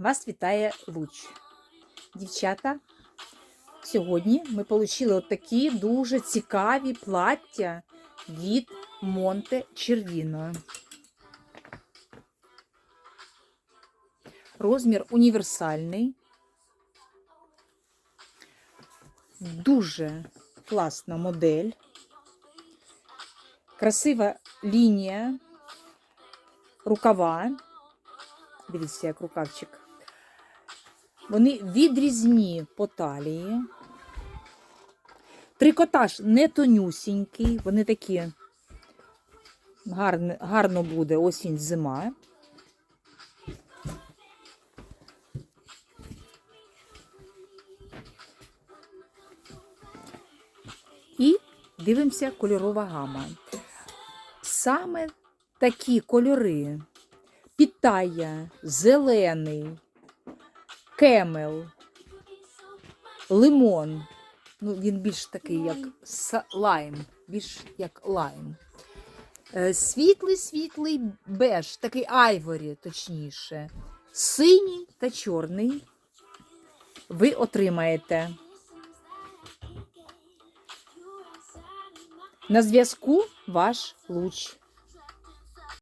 Вас вітає Луч. Дівчата, сьогодні ми отримали отакі дуже цікаві плаття від Монте Червіно. Розмір універсальний. Дуже класна модель. Красива лінія рукава. Дивіться, як рукавчик. Вони відрізні по талії. Трикотаж не тонюсінький, вони такі гарно, гарно буде осінь зима. І дивимося кольорова гама. Саме такі кольори Пітая, зелений, кемел, лимон. Ну, він більш такий, як лайм, більш як лайм. Е, Світлий, світлий беж, такий айворі, точніше. Синій та чорний ви отримаєте. На зв'язку ваш луч.